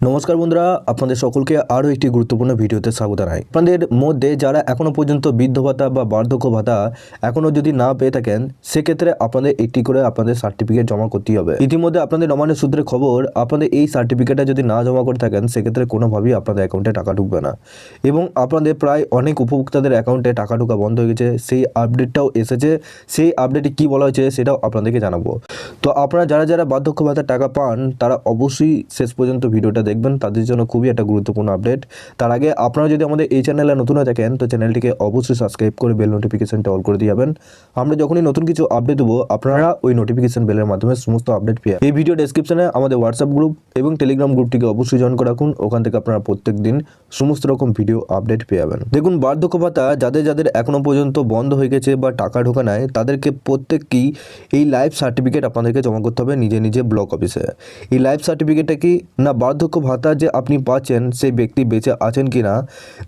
নমস্কার বন্ধুরা, আপনাদের সকলকে আরও একটি গুরুত্বপূর্ণ ভিডিওতে স্বাগত জানাই। আপনাদের মধ্যে যারা এখনও পর্যন্ত বৃদ্ধ ভাতা বা বার্ধক্য ভাতা এখনও যদি না পেয়ে থাকেন, সেক্ষেত্রে আপনাদের একটি করে আপনাদের সার্টিফিকেট জমা করতেই হবে। ইতিমধ্যে আপনাদের নবান্নের সূত্রে খবর, আপনাদের এই সার্টিফিকেটটা যদি না জমা করে থাকেন, সেক্ষেত্রে কোনোভাবেই আপনাদের অ্যাকাউন্টে টাকা ঢুকবে না। এবং আপনাদের প্রায় অনেক উপভোক্তাদের অ্যাকাউন্টে টাকা ঢোকা বন্ধ হয়ে গেছে। সেই আপডেটটাও এসেছে। সেই আপডেটে কী বলা হয়েছে, সেটাও আপনাদেরকে জানাব। তো আপনারা যারা যারা বার্ধক্য ভাতার টাকা পান, তারা অবশ্যই শেষ পর্যন্ত ভিডিওটা দেখবেন, তাদের জন্য খুবই একটা গুরুত্বপূর্ণ আপডেট তার আগে আপনারা যদি আমাদের এই চ্যানেলে নতুন হয়ে থাকেন, তো চ্যানেলটিকে অবশ্যই সাবস্ক্রাইব করে বেল নোটিফিকেশনটা অল করে দিয়ে যাবেন। আমরা যখনই নতুন কিছু আপডেট দেবো, আপনারা ওই নোটিফিকেশন বেলের মাধ্যমে সমস্ত আপডেট পেয়ে এই ভিডিও ডেসক্রিপশনে আমাদের হোয়াটসঅ্যাপ গ্রুপ এবং টেলিগ্রাম গ্রুপটিকে অবশ্যই জয়েন করে রাখুন। ওখান থেকে আপনারা প্রত্যেক দিন সমস্ত রকম ভিডিও আপডেট পেয়ে যাবেন। দেখুন, বার্ধক্য ভাতা যাদের যাদের এখনও পর্যন্ত বন্ধ হয়ে গেছে বা টাকা ঢোকা নাই, তাদেরকে প্রত্যেককেই এই লাইফ সার্টিফিকেট আপনাদেরকে জমা করতে হবে নিজে নিজে ব্লক অফিসে এই লাইফ সার্টিফিকেটটা কি? না, বার্ধক্য ভাতা যে আপনি পাচ্ছেন সেই ব্যক্তি বেঁচে আছেন কি না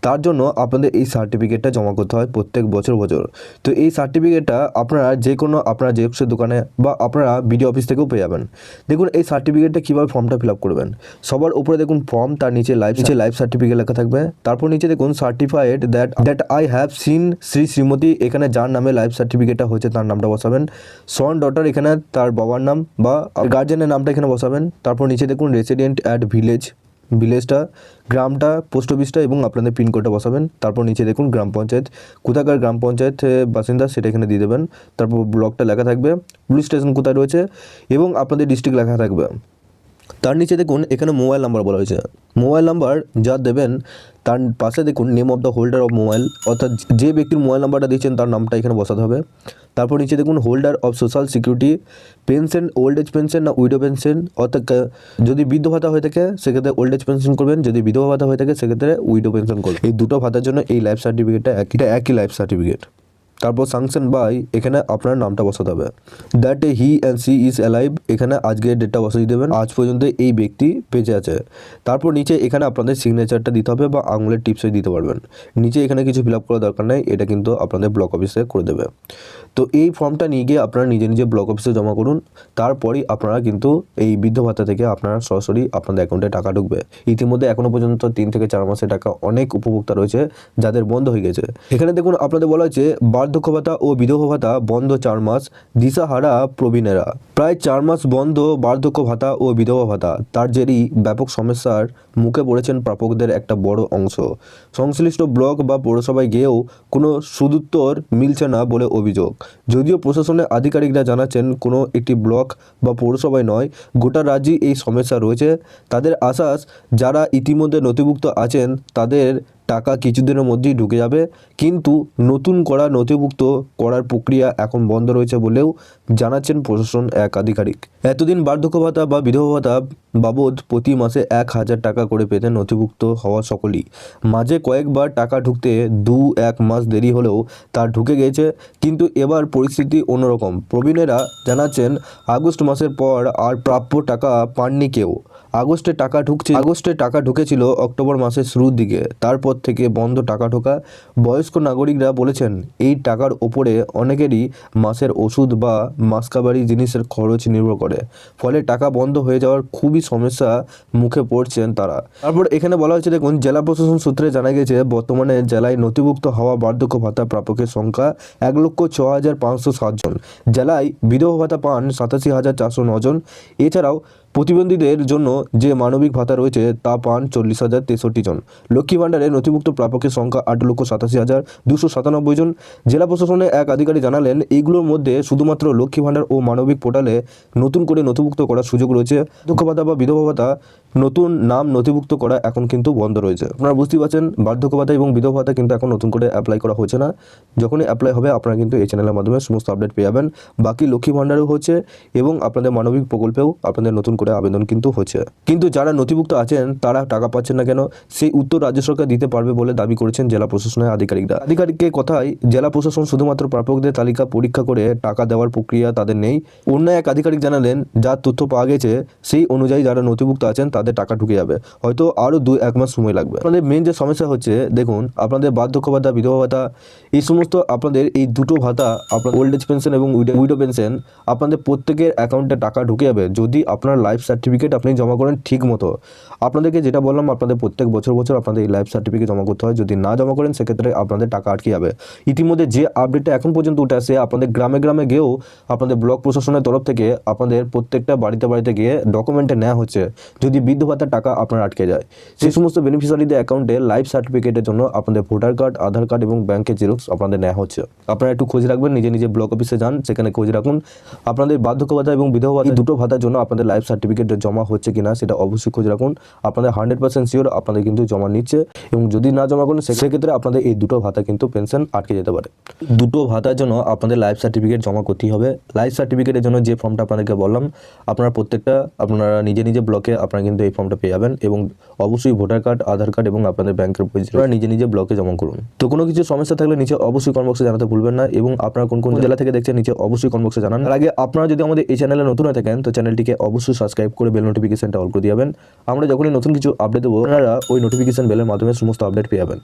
তার জন্য আপনাদের এই সার্টিফিকেটটা জমা করতে হয় প্রত্যেক বছর বছর। তো এই সার্টিফিকেটটা আপনারা যে কোনো আপনারা যে কোনো দোকানে বা আপনারা বিডিও অফিস থেকেও পেয়ে যাবেন। দেখুন এই সার্টিফিকেটটা কীভাবে ফর্মটা ফিল আপ করবেন? সবার উপরে দেখুন ফর্ম তার নিচে লাইফ নিচে লাইফ সার্টিফিকেট লেখা থাকবে। তারপর নিচে দেখুন certified that that I have seen Shri Shrimati এখানে যার নামে লাইফ সার্টিফিকেটটা হচ্ছে তার নামটা বসাবেন। সন ডটার এখানে তার বাবার নাম বা গার্জেনের নামটা এখানে বসাবেন। তারপর নিচে দেখুন রেসিডেন্ট অ্যাট ভিলেজ ভিলেজটা, গ্রামটা, পোস্ট অফিসটা এবং আপনাদের পিনকোডটা বসাবেন। তারপর নিচে দেখুন গ্রাম পঞ্চায়েত। কোথাকার গ্রাম পঞ্চায়েত বাসিন্দা সেটা এখানে দিয়ে দেবেন। তারপর ব্লকটা লেখা থাকবে। পুলিশ স্টেশন কোথায় রয়েছে? এবং আপনাদের ডিস্ট্রিক্ট লেখা থাকবে। তার নিচে দেখুন, এখানে মোবাইল নাম্বার বলা হয়েছে। মোবাইল নাম্বার যা দেবেন, তার পাশে দেখুন name of the holder of mobile অর্থাৎ যে ব্যক্তির মোবাইল নাম্বারটা দিচ্ছেন তার নামটা এখানে বসাতে হবে। তারপর নিচে দেখুন holder of social security pension old age pension না উইডো পেনশন অর্থাৎ যদি বৃদ্ধ ভাতা হয়ে থাকে, সেক্ষেত্রে ওল্ড এজ পেনশন করবেন, যদি বিধবা ভাতা হয়ে থাকে, সেক্ষেত্রে উইডো পেনশন করবেন। এই দুটো ভাতার জন্য এই লাইফ সার্টিফিকেটটা একই একই লাইফ সার্টিফিকেট তারপর সাংশন বাই, এখানে আপনার নামটা বসাতে হবে। That a he and she is alive এখানে আজকের ডেটটা বসিয়ে দেবেন। আজ পর্যন্ত এই ব্যক্তি বেঁচে আছে। তারপর নিচে এখানে আপনাদের সিগনেচারটা দিতে হবে বা আঙুলের টিপসই দিতে পারবেন। নিচে এখানে কিছু ফিল আপ করার দরকার নেই, এটা কিন্তু আপনাদের ব্লক অফিসে করে দেবে। তো এই ফর্মটা নিয়ে গিয়ে আপনারা নিজে নিজে ব্লক অফিসে জমা করুন। তারপরই আপনারা কিন্তু এই বৃদ্ধ ভাতা থেকে আপনারা সরাসরি আপনাদের অ্যাকাউন্টে টাকা ঢুকবে। ইতিমধ্যে এখনও পর্যন্ত তিন থেকে চার মাসের টাকা অনেক উপভোক্তা রয়েছে, যাদের বন্ধ হয়ে গেছে। এখানে দেখুন, আপনাদের বলা হয়েছে বার্ধক্য ভাতা ও বিধবা ভাতা বন্ধ চার মাস, দিশাহারা প্রবীণেরা। প্রায় চার মাস বন্ধ বার্ধক্য ভাতা ও বিধবা ভাতা তার জেরই ব্যাপক সমস্যার মুখে পড়েছেন প্রাপকদের একটা বড় অংশ। সংশ্লিষ্ট ব্লক বা পৌরসভায় গিয়েও কোনো সুদুত্তর মিলছে না বলে অভিযোগ। যদিও প্রশাসনের আধিকারিকরা জানাচ্ছেন, কোনো একটি ব্লক বা পৌরসভায় নয়, গোটা রাজ্যেই এই সমস্যা রয়েছে। তাদের আশ্বাস, যারা ইতিমধ্যে নথিভুক্ত আছেন, তাদের টাকা কিছুদিনের মধ্যেই ঢুকে যাবে। কিন্তু নতুন করা নথিভুক্ত করার প্রক্রিয়া এখন বন্ধ রয়েছে বলেও জানাচ্ছেন প্রশাসন এক আধিকারিক। এতদিন বার্ধক্য ভাতা বা বিধবা ভাতা বাবদ প্রতি মাসে এক হাজার টাকা করে পেতেন নথিভুক্ত হওয়া সকলেই। মাঝে কয়েকবার টাকা ঢুকতে দু এক মাস দেরি হলেও তা ঢুকে গেছে কিন্তু এবার পরিস্থিতি অন্যরকম। প্রবীণেরা জানাচ্ছেন, আগস্ট মাসের পর আর প্রাপ্য টাকা পাননি কেউ। আগস্টে টাকা ঢুকছে আগস্টে টাকা ঢুকেছিল অক্টোবর মাসের শুরুর দিকে। তারপর থেকে বন্ধ টাকা ঢোকা বয়স্ক নাগরিকরা বলেছেন, এই টাকার ওপরে অনেকেরই মাসের ওষুধ বা মাসকাবারি জিনিসের খরচ নির্ভর করে। ফলে টাকা বন্ধ হয়ে যাওয়ার খুবই সমস্যা মুখে পড়ছেন তারা। তারপর এখানে বলা হয়েছে, দেখুন, জেলা প্রশাসন সূত্রে জানা গেছে, বর্তমানে জেলায় নথিভুক্ত হওয়া বার্ধক্য ভাতা প্রাপকের সংখ্যা এক লক্ষ ছ হাজার পাঁচশো সাতজন জেলায় বিধবা ভাতা পান সাতাশি হাজার চারশো নজন। এছাড়াও প্রতিবন্ধীদের জন্য যে মানবিক ভাতা রয়েছে তা পান চল্লিশ হাজার তেষট্টি জন। লক্ষ্মী ভাণ্ডারে নথিভুক্ত প্রাপকের সংখ্যা আট লক্ষ সাতাশি হাজার দুশো সাতানব্বই জন। জেলা প্রশাসনের এক আধিকারিক জানালেন এইগুলোর মধ্যে শুধুমাত্র লক্ষ্মী ভাণ্ডার ও মানবিক পোর্টালে নতুন করে নথিভুক্ত করার সুযোগ রয়েছে। দুঃখ ভাতা বা বিধবা ভাতা নতুন নাম নথিভুক্ত করা এখন কিন্তু বন্ধ রয়েছে। আপনারা বুঝতেই পারছেন বার্ধক্য ভাতা এবং বিধবা ভাতা কিন্তু এখন নতুন করে অ্যাপ্লাই করা হচ্ছে না। যখনই অ্যাপ্লাই হবে, আপনারা কিন্তু এই চ্যানেলের মাধ্যমে সমস্ত আপডেট পেয়ে যাবেন। বাকি লক্ষ্মী ভাণ্ডারও হচ্ছে এবং আপনাদের মানবিক প্রকল্পেও আপনাদের নতুন করে আবেদন কিন্তু হচ্ছে। কিন্তু যারা নথিভুক্ত আছেন, তারা টাকা পাচ্ছেন না কেন? সেই উত্তর রাজ্য সরকার দিতে পারবে বলে দাবি করেছেন জেলা প্রশাসনের আধিকারিকরা। আধিকারিকের কথায়, জেলা প্রশাসন শুধুমাত্র প্রাপকদের তালিকা পরীক্ষা করে টাকা দেওয়ার প্রক্রিয়া তাদের নেই। অন্য এক আধিকারিক জানালেন যার তথ্য পাওয়া গেছে, সেই অনুযায়ী যারা নথিভুক্ত আছেন তাদের টাকা ঢুকে যাবে। হয়তো আরও দু এক মাস সময় লাগবে। আপনাদের মেন যে সমস্যা হচ্ছে, দেখুন, আপনাদের বার্ধক্য ভাতা, বিধবা ভাতা, এই সমস্ত আপনাদের এই দুটো ভাতা আপনার ওল্ড এজ পেনশন এবং উইডো পেনশন আপনাদের প্রত্যেকের অ্যাকাউন্টে টাকা ঢুকে যাবে যদি আপনার লাইফ সার্টিফিকেট আপনি জমা করেন ঠিক মতো। আপনাদেরকে যেটা বললাম, আপনাদের প্রত্যেক বছর বছর আপনাদের এই লাইফ সার্টিফিকেট জমা করতে হয়। যদি না জমা করেন, সেক্ষেত্রে আপনাদের টাকা আটকে যাবে। ইতিমধ্যে যে আপডেটটা এখন পর্যন্ত উঠে আসে, আপনাদের গ্রামে গ্রামে গিয়েও আপনাদের ব্লক প্রশাসনের তরফ থেকে আপনাদের প্রত্যেকটা বাড়িতে বাড়িতে গিয়ে ডকুমেন্টে নেওয়া হচ্ছে। যদি বৃদ্ধ ভাতার টাকা আপনার আটকে যায়। সেই সমস্ত বেনিফিশিয়ারিদের অ্যাকাউন্টে লাইফ সার্টিফিকেটের জন্য আপনাদের ভোটার কার্ড আধার কার্ড এবং ব্যাংকের জেরক্স আপনাদের নেওয়া হচ্ছে। আপনারা একটু খোঁজ রাখবেন নিজে নিজে ব্লক অফিসে যান সেখানে খোঁজ রাখুন। আপনাদের বার্ধক্য ভাতা এবং বিধবা ভাতা দুটো ভাতার জন্য আপনাদের লাইফ সার্টিফিকেট জমা হচ্ছে কিনা সেটা অবশ্যই খোঁজ রাখুন। আপনাদের হান্ড্রেড পার্সেন্ট শিওর আপনাদের কিন্তু জমা নিচ্ছে এবং যদি না জমা করেন সেক্ষেত্রে আপনাদের এই দুটো ভাতা কিন্তু পেনশন আটকে যেতে পারে। দুটো ভাতার জন্য আপনাদের লাইফ সার্টিফিকেট জমা করতেই হবে। লাইফ সার্টিফিকেটের জন্য যে ফর্মটা আপনাদেরকে বললাম আপনারা প্রত্যেকটা আপনারা নিজে নিজে ব্লকে আপনারা কিন্তু এই ফর্মটা পেয়ে যাবেন এবং অবশ্যই ভোটার কার্ড, আধার কার্ড এবং আপনাদের ব্যাংকের বই আপনারা নিজে নিজে ব্লকে জমা করুন। তো কোনো কিছু সমস্যা থাকলে নিচে অবশ্যই কনবক্সে জানাতে ভুলবেন না এবং আপনারা কোন কোন জেলা থেকে দেখছেন নিচে অবশ্যই কনবক্সে জানান। আগে আপনারা যদি আমাদের এই চ্যানেলে নতুন হয়ে থাকেন, তো চ্যানেলটিকে অবশ্যই সাবস্ক্রাইব করে বেল নোটিফিকেশনটা অল করে দিয়াবেন আমরা যখনই নতুন কিছু আপডেট দেবো, আপনারা ওই নোটিফিকেশন বেলের মাধ্যমে সমস্ত আপডেট পেয়ে যাবেন।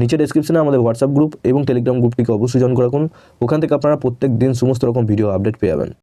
নিচে ডেসক্রিপশনে আমাদের হোয়াটসঅ্যাপ গ্রুপ এবং টেলিগ্রাম গ্রুপটিকে অবশ্যই জয়েন করে রাখুন। ওখান থেকে আপনারা প্রত্যেক দিন সমস্ত রকম ভিডিও আপডেট পেয়ে যাবেন।